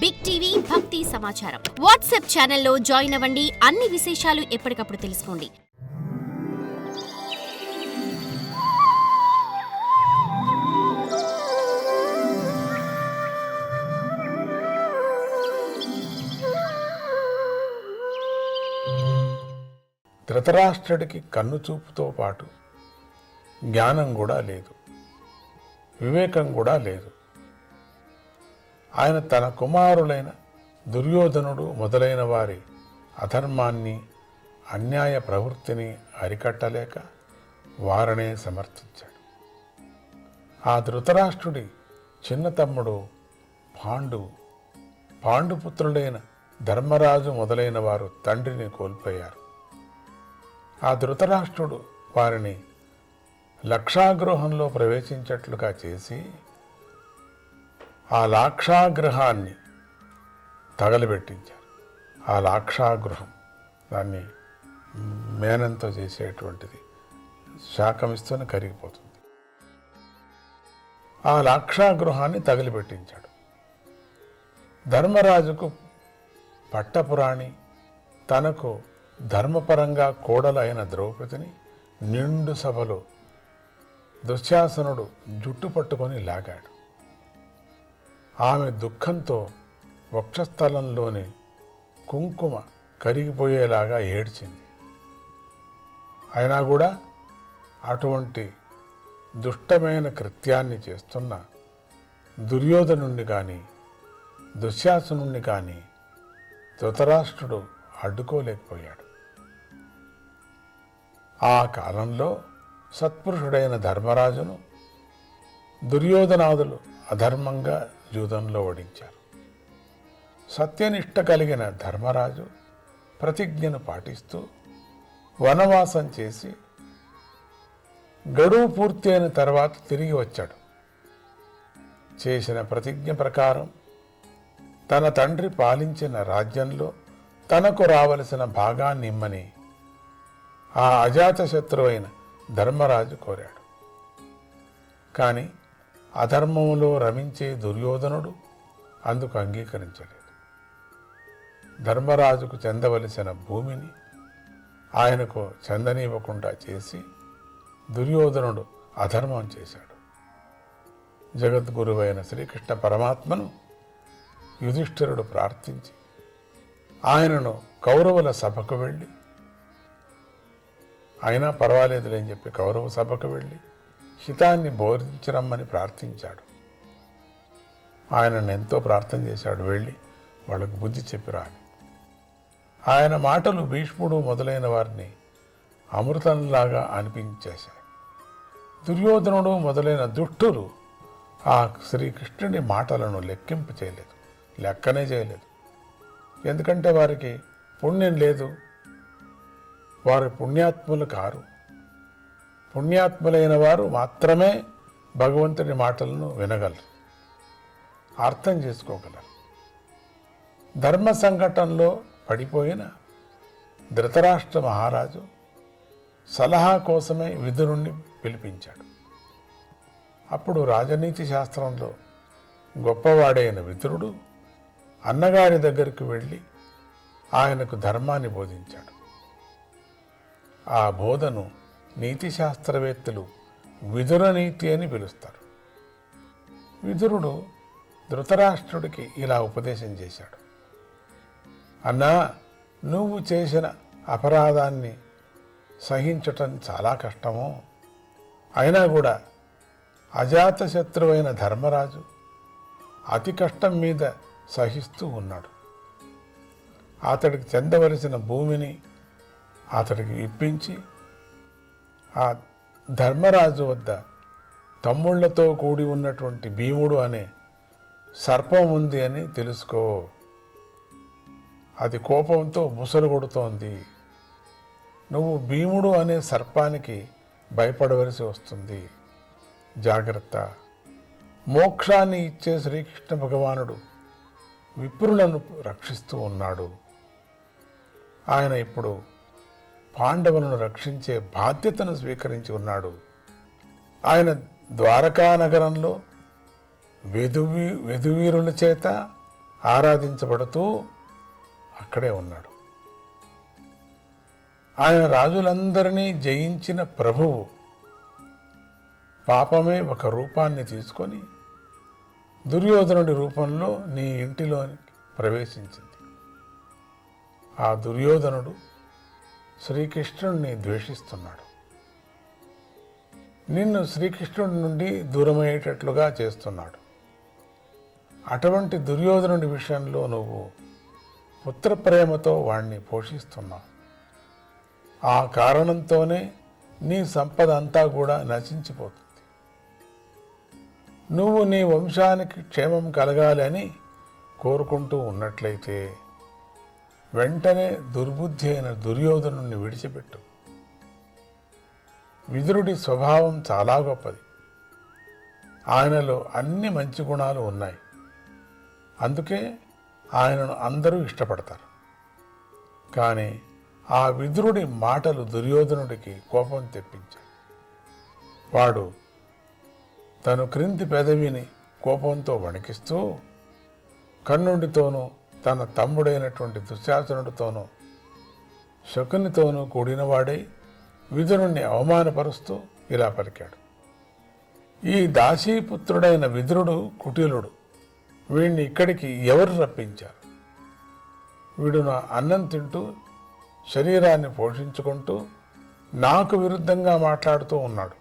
Big TV భక్తి సమాచారం WhatsApp ఛానల్లో జాయిన్ అవ్వండి. అన్ని విశేషాలు ఎప్పటికప్పుడు తెలుసుకోండి. ధృతరాష్ట్రుడికి కన్ను చూపుతో పాటు జ్ఞానం కూడా లేదు. వివేకం కూడా లేదు. ఆయన తన కుమారులైన దుర్యోధనుడు మొదలైన వారి అధర్మాన్ని అన్యాయ ప్రవృత్తిని అరికట్టలేక వారనే సమర్థించాడు. ఆ ధృతరాష్ట్రుడి చిన్న తమ్ముడు పాండు పాండుపుత్రుడైన ధర్మరాజు మొదలైన వారు తండ్రిని కోల్పోయారు. ఆ ధృతరాష్ట్రుడు వారిని లక్షాగృహంలో ప్రవేశించట్లుగా చేసి ఆ లాక్షాగృహాన్ని తగలబెట్టించారు. ఆ లాక్షాగృహం దాన్ని మేనంతో చేసేటువంటిది శాఖమిస్తూనే కరిగిపోతుంది. ఆ లాక్షాగృహాన్ని తగిలిపెట్టించాడు ధర్మరాజుకు పట్టపురాణి తనకు ధర్మపరంగా కోడలు అయిన ద్రౌపదిని నిండు సభలో దుశ్శాసనుడు జుట్టు పట్టుకొని లాగాడు. ఆమె దుఃఖంతో వక్షస్థలంలోని కుంకుమ కరిగిపోయేలాగా ఏడ్చింది. అయినా కూడా అటువంటి దుష్టమైన కృత్యాన్ని చేస్తున్న దుర్యోధనుణ్ణి కానీ దుశ్శాసనుణ్ణి కానీ ధృతరాష్ట్రుడు అడ్డుకోలేకపోయాడు. ఆ కాలంలో సత్పురుషుడైన ధర్మరాజును దుర్యోధనాదులు అధర్మంగా జూదంలో ఓడించారు. సత్యనిష్ట కలిగిన ధర్మరాజు ప్రతిజ్ఞను పాటిస్తూ వనవాసం చేసి గడువు పూర్తి అయిన తర్వాత తిరిగి వచ్చాడు. చేసిన ప్రతిజ్ఞ ప్రకారం తన తండ్రి పాలించిన రాజ్యంలో తనకు రావలసిన భాగాన్ని ఇమ్మని ఆ అజాతశత్రువైన ధర్మరాజు కోరాడు. కానీ అధర్మములో రమించే దుర్యోధనుడు అందుకు అంగీకరించలేదు. ధర్మరాజుకు చెందవలసిన భూమిని ఆయనకు చెందనివ్వకుండా చేసి దుర్యోధనుడు అధర్మం చేశాడు. జగద్గురువైన శ్రీకృష్ణ పరమాత్మను యుధిష్ఠిరుడు ప్రార్థించి ఆయనను కౌరవుల సభకు వెళ్ళి అయినా పర్వాలేదులేని చెప్పి కౌరవ సభకు వెళ్ళి హితాన్ని బోధించరమ్మని ప్రార్థించాడు. ఆయనను ఎంతో ప్రార్థన చేశాడు. వెళ్ళి వాళ్ళకు బుద్ధి చెప్పిరా అని ఆయన మాటలు భీష్ముడు మొదలైన వారిని అమృతంలాగా అనిపించేశాయి. దుర్యోధనుడు మొదలైన దుష్టులు ఆ శ్రీకృష్ణుని మాటలను లెక్కింపు చేయలేదు. లెక్కనే చేయలేదు. ఎందుకంటే వారికి పుణ్యం లేదు. వారి పుణ్యాత్ములు కారు. పుణ్యాత్ములైన వారు మాత్రమే భగవంతుని మాటలను వినగలరు. అర్థం చేసుకోగలరు. ధర్మ సంఘటనలో పడిపోయిన ధృతరాష్ట్ర మహారాజు సలహా కోసమే విధురుణ్ణి పిలిపించాడు. అప్పుడు రాజనీతి శాస్త్రంలో గొప్పవాడైన విదురుడు అన్నగారి దగ్గరికి వెళ్ళి ఆయనకు ధర్మాన్ని బోధించాడు. ఆ బోధను నీతి శాస్త్రవేత్తలు విదుర నీతి అని పిలుస్తారు. విదురుడు ధృతరాష్ట్రుడికి ఇలా ఉపదేశం చేశాడు. అన్నా నువ్వు చేసిన అపరాధాన్ని సహించటం చాలా కష్టము. అయినా కూడా అజాతశత్రువైన ధర్మరాజు అతి కష్టం మీద సహిస్తూ ఉన్నాడు. అతడికి చెందవలసిన భూమిని అతడికి ఇప్పించి ఆ ధర్మరాజు వద్ద తమ్ముళ్ళతో కూడి ఉన్నటువంటి భీముడు అనే సర్పం ఉంది అని తెలుసుకో. అది కోపంతో ముసలు కొడుతోంది నువ్వు భీముడు అనే సర్పానికి భయపడవలసి వస్తుంది. జాగ్రత్త. మోక్షాన్ని ఇచ్చే శ్రీకృష్ణ భగవానుడు విప్రులను రక్షిస్తూ ఉన్నాడు. ఆయన ఇప్పుడు పాండవులను రక్షించే బాధ్యతను స్వీకరించి ఉన్నాడు. ఆయన ద్వారకా నగరంలో వెదువి వెదువీరుల చేత ఆరాధించబడుతూ అక్కడే ఉన్నాడు. ఆయన రాజులందరినీ జయించిన ప్రభువు పాపమే ఒక రూపాన్ని తీసుకొని దుర్యోధనుడి రూపంలో నీ ఇంటిలోనికి ప్రవేశించింది. ఆ దుర్యోధనుడు శ్రీకృష్ణుడిని ద్వేషిస్తున్నాడు. నిన్ను శ్రీకృష్ణుడి నుండి దూరమయ్యేటట్లుగా చేస్తున్నాడు. అటువంటి దుర్యోధనుడి విషయంలో నువ్వు పుత్రప్రేమతో వాణ్ణి పోషిస్తున్నావు. ఆ కారణంతోనే నీ సంపద అంతా కూడా నశించిపోతుంది. నువ్వు నీ వంశానికి క్షేమం కలగాలి అని కోరుకుంటూ ఉన్నట్లయితే వెంటనే దుర్బుద్ధి అయిన దుర్యోధనుణ్ణి విడిచిపెట్టు. విదురుడి స్వభావం చాలా గొప్పది. ఆయనలో అన్ని మంచి గుణాలు ఉన్నాయి. అందుకే ఆయనను అందరూ ఇష్టపడతారు. కానీ ఆ విదురుడి మాటలు దుర్యోధనుడికి కోపం తెప్పించాయి. వాడు తను క్రింది పెదవిని కోపంతో వణికిస్తూ కన్నుండితోనూ తన తమ్ముడైనటువంటి దుశ్శాసనుడితోనూ శకునితోనూ కూడినవాడై విదురుణ్ణి అవమానపరుస్తూ ఇలా పలికాడు. ఈ దాసీపుత్రుడైన విదురుడు కుటిలుడు వీడిని ఇక్కడికి ఎవరు రప్పించారు? వీడు నా అన్నం తింటూ శరీరాన్ని పోషించుకుంటూ నాకు విరుద్ధంగా మాట్లాడుతూ ఉన్నాడు.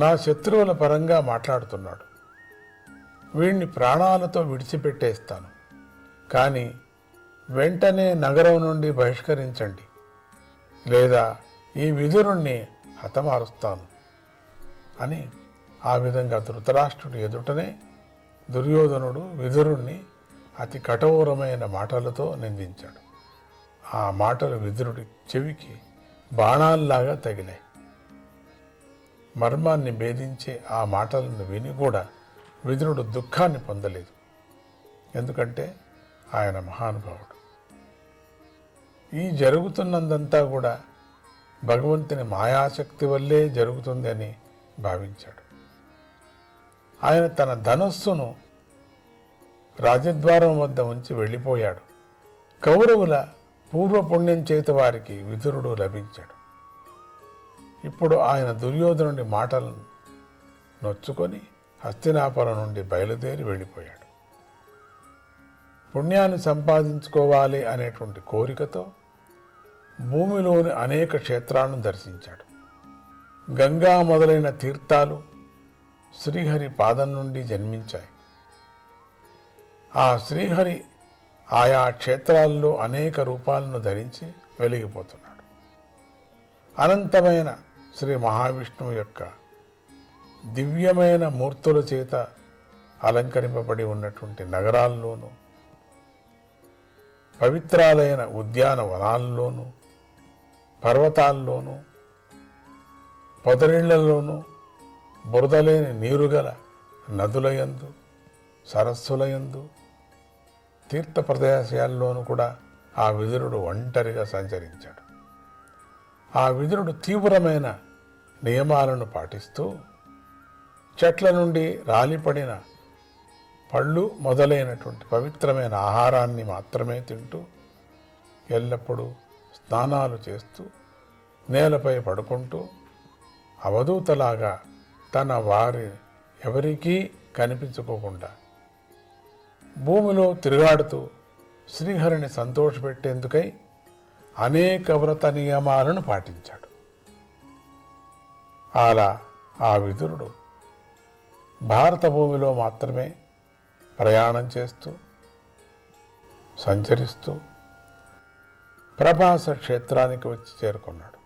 నా శత్రువుల పరంగా మాట్లాడుతున్నాడు. వీడిని ప్రాణాలతో విడిచిపెట్టేస్తాను. కానీ వెంటనే నగరం నుండి బహిష్కరించండి లేదా ఈ విదురుణ్ణి హతమారుస్తాను అని ఆ విధంగా ధృతరాష్ట్రుడు ఎదుటనే దుర్యోధనుడు విదురుణ్ణి అతి కఠోరమైన మాటలతో నిందించాడు. ఆ మాటలు విదురుడి చెవికి బాణాల్లాగా తగిలాయి. మర్మాన్ని భేదించే ఆ మాటలను విని కూడా విదురుడు దుఃఖాన్ని పొందలేదు. ఎందుకంటే ఆయన మహానుభావుడు. ఈ జరుగుతున్నదంతా కూడా భగవంతుని మాయాశక్తి వల్లే జరుగుతుంది అని భావించాడు. ఆయన తన ధనస్సును రాజద్వారం వద్ద ఉంచి వెళ్ళిపోయాడు. కౌరవుల పూర్వపుణ్యం చేత వారికి విదురుడు లభించాడు. ఇప్పుడు ఆయన దుర్యోధనుడి మాటలను నొచ్చుకొని హస్తినాపురం నుండి బయలుదేరి వెళ్ళిపోయాడు. పుణ్యాన్ని సంపాదించుకోవాలి అనేటువంటి కోరికతో భూమిలోని అనేక క్షేత్రాలను దర్శించాడు. గంగా మొదలైన తీర్థాలు శ్రీహరి పాదం నుండి జన్మించాయి. ఆ శ్రీహరి ఆయా క్షేత్రాల్లో అనేక రూపాలను ధరించి వెలిగిపోతున్నాడు. అనంతమైన శ్రీ మహావిష్ణువు యొక్క దివ్యమైన మూర్తుల చేత అలంకరింపబడి ఉన్నటువంటి నగరాల్లోనూ పవిత్రాలైన ఉద్యానవనాల్లోనూ పర్వతాల్లోనూ పొదరిళ్ళలోనూ బురదలేని నీరుగల నదులయందు సరస్సులయందు తీర్థ ప్రదేశాల్లోనూ కూడా ఆ విదురుడు ఒంటరిగా సంచరించాడు. ఆ విదురుడు తీవ్రమైన నియమాలను పాటిస్తూ చెట్ల నుండి రాలిపడిన పళ్ళు మొదలైనటువంటి పవిత్రమైన ఆహారాన్ని మాత్రమే తింటూ ఎల్లప్పుడూ స్నానాలు చేస్తూ నేలపై పడుకుంటూ అవధూతలాగా తన వారి ఎవరికీ కనిపించుకోకుండా భూమిలో తిరుగాడుతూ శ్రీహరిని సంతోషపెట్టేందుకై అనేక వ్రత నియమాలను పాటించాడు. అలా ఆ విదురుడు భారత భూమిలో మాత్రమే ప్రయాణం చేస్తూ సంచరిస్తూ ప్రభాస క్షేత్రానికి వచ్చి చేరుకున్నాడు.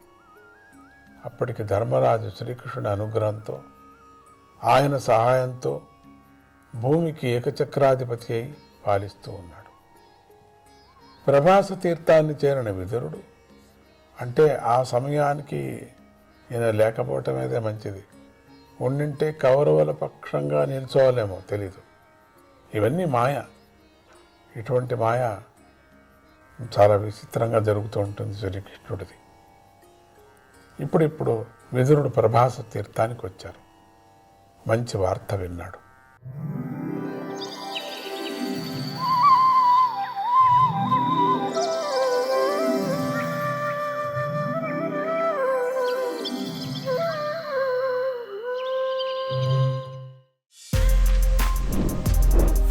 అప్పటికి ధర్మరాజు శ్రీకృష్ణుడి అనుగ్రహంతో ఆయన సహాయంతో భూమికి ఏకచక్రాధిపతి అయి పాలిస్తూ ఉన్నాడు. ప్రభాస తీర్థాన్ని చేరిన విదురుడు అంటే ఆ సమయానికి నేను లేకపోవటమేదే మంచిది. ఉండింటే కౌరవుల పక్షంగా నిల్చోవాలేమో తెలీదు. ఇవన్నీ మాయ. ఇటువంటి మాయ చాలా విచిత్రంగా జరుగుతూ ఉంటుంది శ్రీకృష్ణుడిది ఇప్పుడిప్పుడు విదురుడు ప్రభాస తీర్థానికి వచ్చారు. మంచి వార్త విన్నాడు.